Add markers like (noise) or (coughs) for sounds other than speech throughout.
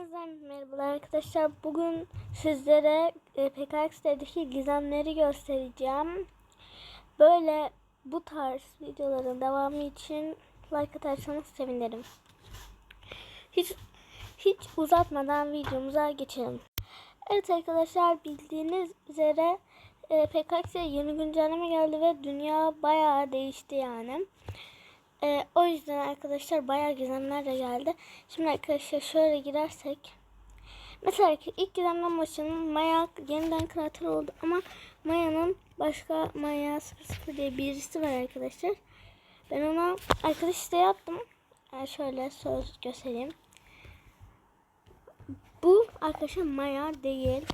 Hepinizden merhabalar arkadaşlar. Bugün sizlere e, PKX'deki gizemleri göstereceğim. Böyle bu tarz videoların devamı için like atarsanız sevinirim. Hiç hiç uzatmadan videomuza geçelim. Evet arkadaşlar bildiğiniz üzere e, PKX'e yeni güncelleme geldi ve dünya bayağı değişti yani. Ee, o yüzden arkadaşlar bayağı gizemler de geldi. Şimdi arkadaşlar şöyle girersek. Mesela ki ilk gizemden başlayalım. Maya yeniden krater oldu ama Maya'nın başka Maya 00 diye birisi var arkadaşlar. Ben ona arkadaş isteği yaptım. Yani şöyle söz göstereyim. Bu arkadaşlar Maya değil.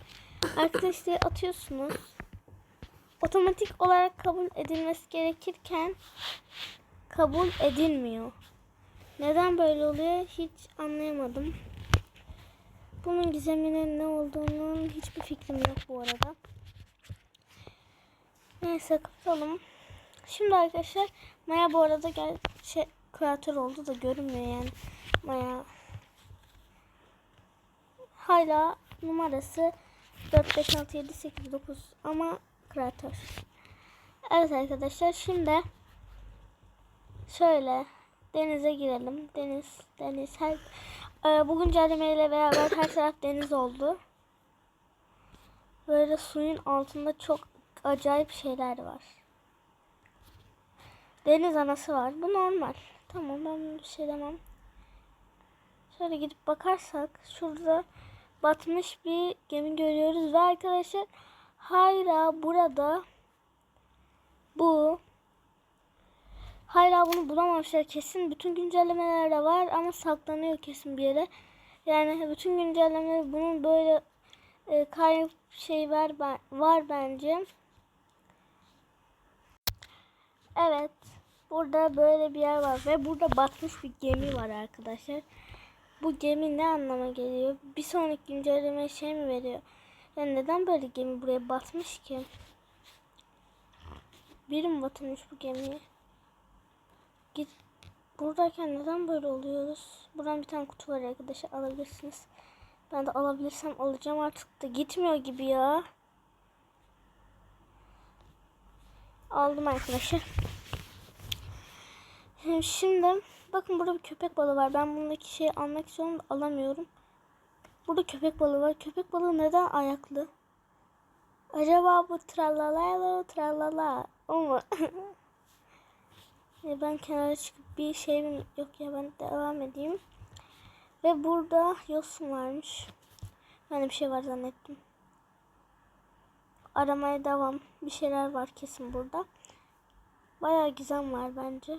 Arkadaş isteği atıyorsunuz. Otomatik olarak kabul edilmesi gerekirken kabul edilmiyor. Neden böyle oluyor hiç anlayamadım. Bunun gizeminin ne olduğunun hiçbir fikrim yok bu arada. Neyse kapatalım. Şimdi arkadaşlar Maya bu arada gel şey kreatör oldu da görünmüyor yani. Maya hala numarası 4 5 6 7 8 9 ama kreatör. Evet arkadaşlar şimdi Şöyle denize girelim. Deniz, deniz. Her ee, bugün ile beraber her taraf deniz oldu. Böyle suyun altında çok acayip şeyler var. Deniz anası var. Bu normal. Tamam ben bir şey demem. Şöyle gidip bakarsak şurada batmış bir gemi görüyoruz ve arkadaşlar hala burada bu Hala bunu bulamamışlar kesin. Bütün güncellemeler de var ama saklanıyor kesin bir yere. Yani bütün güncellemeler bunun böyle e, kayıp şey var var bence. Evet. Burada böyle bir yer var ve burada batmış bir gemi var arkadaşlar. Bu gemi ne anlama geliyor? Bir sonraki güncelleme şey mi veriyor? Yani neden böyle gemi buraya batmış ki? Biri mi batırmış bu gemiyi? Git buradayken neden böyle oluyoruz? Buradan bir tane kutu var arkadaşlar alabilirsiniz. Ben de alabilirsem alacağım artık da gitmiyor gibi ya. Aldım arkadaşlar. Şimdi bakın burada bir köpek balığı var. Ben bundaki şeyi almak istiyorum alamıyorum. Burada köpek balığı var. Köpek balığı neden ayaklı? Acaba bu tralala tralala o mu? (laughs) E, ben kenara çıkıp bir şeyim yok ya ben devam edeyim. Ve burada yosun varmış. Ben de bir şey var zannettim. Aramaya devam. Bir şeyler var kesin burada. Bayağı gizem var bence.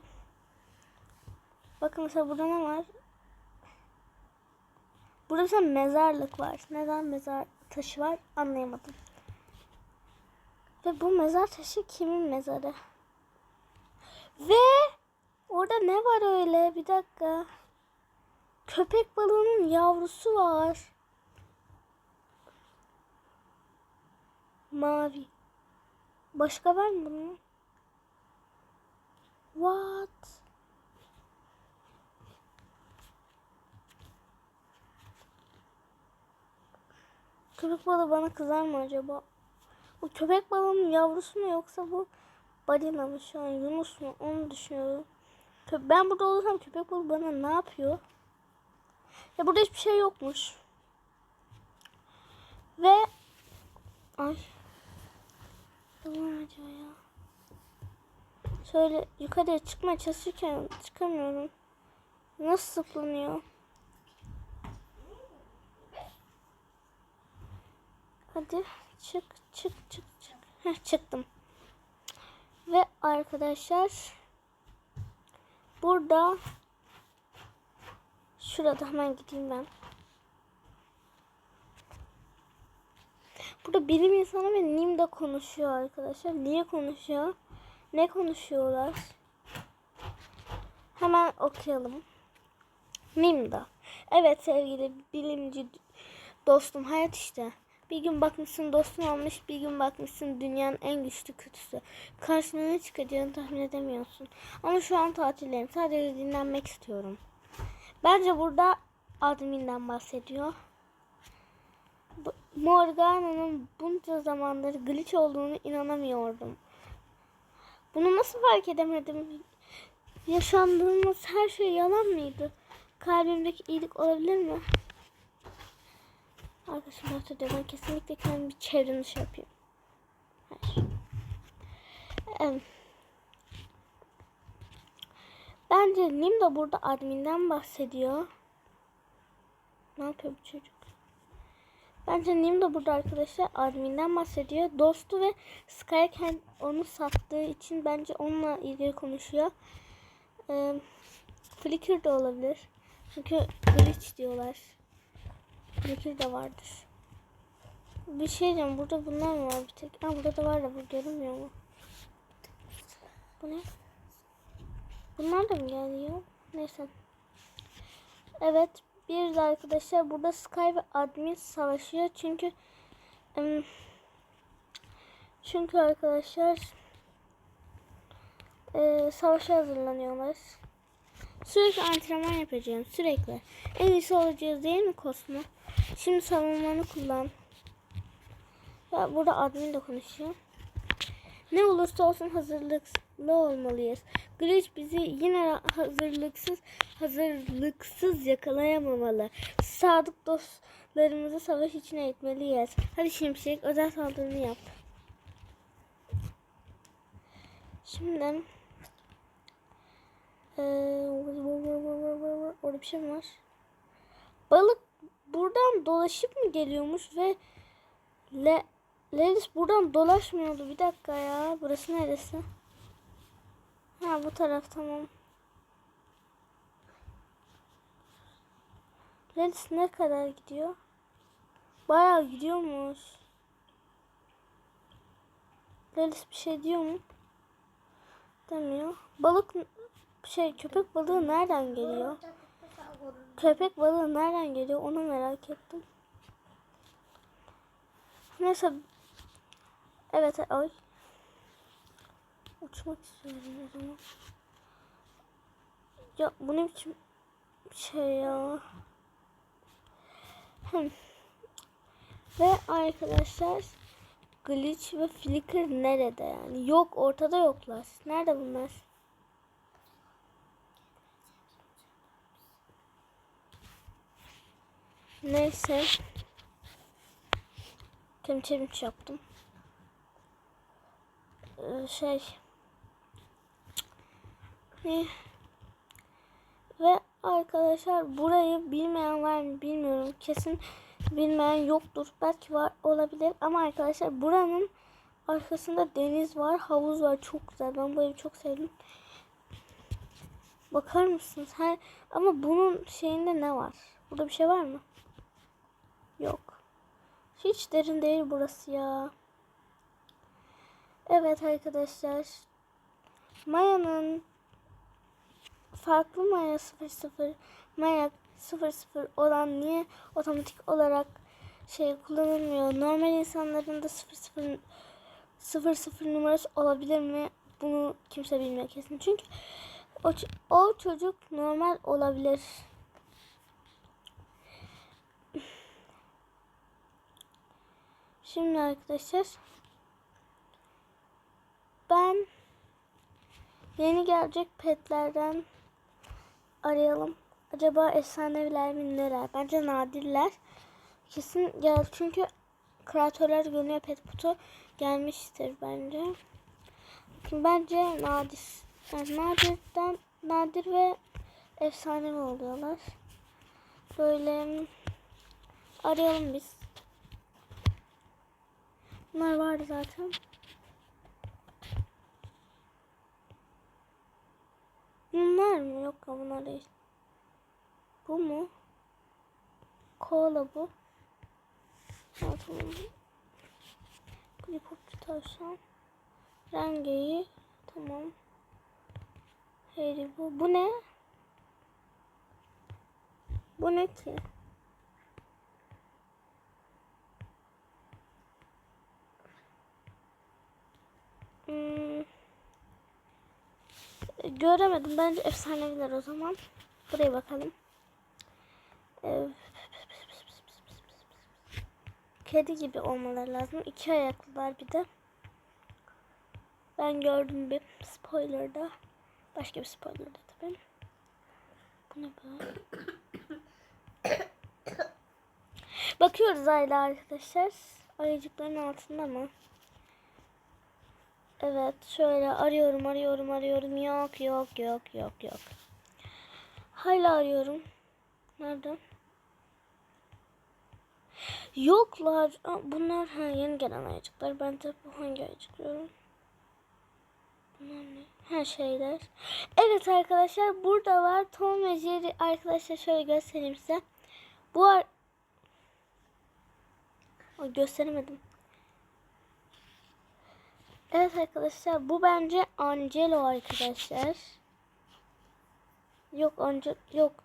Bakın mesela burada ne var? Burada mesela mezarlık var. Neden mezar taşı var anlayamadım. Ve bu mezar taşı kimin mezarı? Ve orada ne var öyle? Bir dakika. Köpek balığının yavrusu var. Mavi. Başka var mı bunun? What? Köpek balığı bana kızar mı acaba? Bu köpek balığının yavrusu mu yoksa bu balina mı şu an Yunus mu onu düşünüyorum. Ben burada olursam köpek balığı bana ne yapıyor? Ya burada hiçbir şey yokmuş. Ve ay tamam acaba ya. Şöyle yukarıya çıkmaya çalışırken çıkamıyorum. Nasıl zıplanıyor? Hadi çık çık çık çık. Heh, çıktım. Ve arkadaşlar burada şurada hemen gideyim ben. Burada bilim insanı ve Nim de konuşuyor arkadaşlar. Niye konuşuyor? Ne konuşuyorlar? Hemen okuyalım. Nimda. Evet sevgili bilimci dostum hayat işte. Bir gün bakmışsın dostun olmuş, bir gün bakmışsın dünyanın en güçlü kötüsü. Karşına ne çıkacağını tahmin edemiyorsun. Ama şu an tatildeyim. Sadece dinlenmek istiyorum. Bence burada adminden bahsediyor. Morgana'nın bunca zamandır glitch olduğunu inanamıyordum. Bunu nasıl fark edemedim? Yaşandığımız her şey yalan mıydı? Kalbimdeki iyilik olabilir mi? Arkadaşım nefret ediyor. Ben kesinlikle kendimi bir çevrim dışı yapayım. Bence Nim de burada adminden bahsediyor. Ne yapıyor bu çocuk? Bence Nim de burada arkadaşlar adminden bahsediyor. Dostu ve Skyken onu sattığı için bence onunla ilgili konuşuyor. Flickr de olabilir. Çünkü glitch diyorlar. Flickr de vardır. Bir şey diyeceğim. Burada bunlar mı var bir tek? Ha burada da var da bu görünmüyor mu? Bu ne? Bunlar da mı geliyor? Neyse. Evet. Bir de arkadaşlar burada Sky ve Admin savaşıyor. Çünkü çünkü arkadaşlar e, savaşa hazırlanıyorlar. Sürekli antrenman yapacağım. Sürekli. En iyisi olacağız değil mi Kosmo? Şimdi savunmanı kullan. Ya burada admin de konuşuyor. Ne olursa olsun hazırlıklı olmalıyız. Glitch bizi yine hazırlıksız hazırlıksız yakalayamamalı. Sadık dostlarımızı savaş için eğitmeliyiz. Hadi Şimşek özel saldırını yap. Şimdi eee, orada bir şey mi var? Balık buradan dolaşıp mı geliyormuş ve Le Lelis buradan dolaşmıyordu. Bir dakika ya. Burası neresi? Ha bu taraf tamam. Lelis ne kadar gidiyor? Bayağı gidiyormuş. Lelis bir şey diyor mu? Demiyor. Balık şey köpek balığı nereden geliyor? Köpek balığı nereden geliyor onu merak ettim. Neyse. Evet ay. Uçmak istiyorum o zaman. Ya bu ne biçim şey ya. Hem. Ve arkadaşlar Glitch ve Flicker nerede yani? Yok ortada yoklar. Nerede bunlar? Neyse. Kendim challenge yaptım. Ee, şey. Ne? Ve arkadaşlar burayı bilmeyen var mı bilmiyorum. Kesin bilmeyen yoktur. Belki var olabilir ama arkadaşlar buranın arkasında deniz var, havuz var. Çok güzel. Ben bu evi çok sevdim. Bakar mısınız? Her ama bunun şeyinde ne var? Burada bir şey var mı? Hiç derin değil burası ya. Evet arkadaşlar. Maya'nın farklı Maya 00 Maya 00 olan niye otomatik olarak şey kullanılmıyor? Normal insanların da 00 00 numarası olabilir mi? Bunu kimse bilmiyor kesin. Çünkü o, o çocuk normal olabilir. Şimdi arkadaşlar ben yeni gelecek petlerden arayalım. Acaba efsaneviler mi neler? Bence nadirler. Kesin gel çünkü kreatörler görünüyor pet putu gelmiştir bence. Bence nadir. Yani nadirden nadir ve efsanevi oluyorlar. Böyle arayalım biz. Bunlar vardı zaten. Bunlar mı? Yok ya bunlar değil. Bu mu? Kola bu. Ha, tamam. Gripopçu tavşan. Rengeyi. Tamam. Harry bu. Bu ne? Bu ne ki? Göremedim. Bence efsaneviler o zaman. Buraya bakalım. Kedi gibi olmaları lazım. İki ayaklılar bir de. Ben gördüm bir spoilerda. Başka bir spoilerda tabii. Bu ne be? (coughs) Bakıyoruz hala arkadaşlar. Ayıcıkların altında mı? Evet şöyle arıyorum arıyorum arıyorum. Yok yok yok yok yok. Hala arıyorum. Nerede? Yoklar. Aa, Bunlar ha, yeni gelen ayıcıklar. Ben de bu hangi ayıcıklıyorum? Bunlar ne? Her şeyler. Evet arkadaşlar burada var. Tom ve Jerry arkadaşlar şöyle göstereyim size. Bu ar Ay, gösteremedim. Evet arkadaşlar bu bence Angelo arkadaşlar. Yok Angelo yok.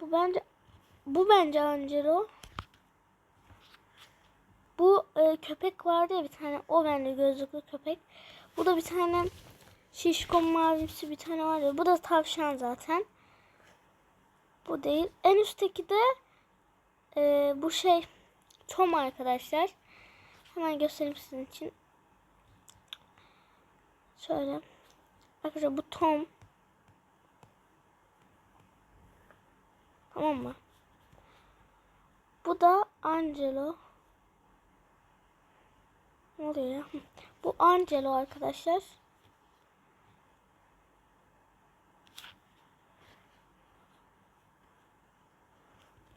Bu bence bu bence Angelo. Bu e, köpek vardı ya bir tane. O bende gözlüklü köpek. Bu da bir tane şişko mavimsi bir tane var ya. Bu da tavşan zaten. Bu değil. En üstteki de e, bu şey Tom arkadaşlar. Hemen göstereyim sizin için. Şöyle. Arkadaşlar bu Tom. Tamam mı? Bu da Angelo. Ne oluyor ya? (laughs) Bu Angelo arkadaşlar.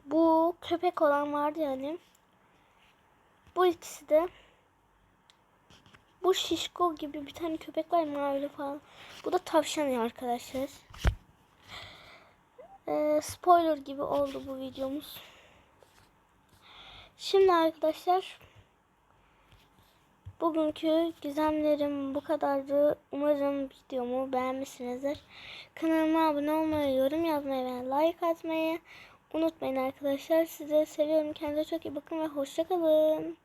Bu köpek olan vardı yani. Bu ikisi de bu şişko gibi bir tane köpek var mavili falan. Bu da tavşan ya arkadaşlar. Ee, spoiler gibi oldu bu videomuz. Şimdi arkadaşlar bugünkü gizemlerim bu kadardı. Umarım videomu beğenmişsinizdir. Kanalıma abone olmayı, yorum yazmayı ve like atmayı unutmayın arkadaşlar. Sizi seviyorum. Kendinize çok iyi bakın ve hoşçakalın.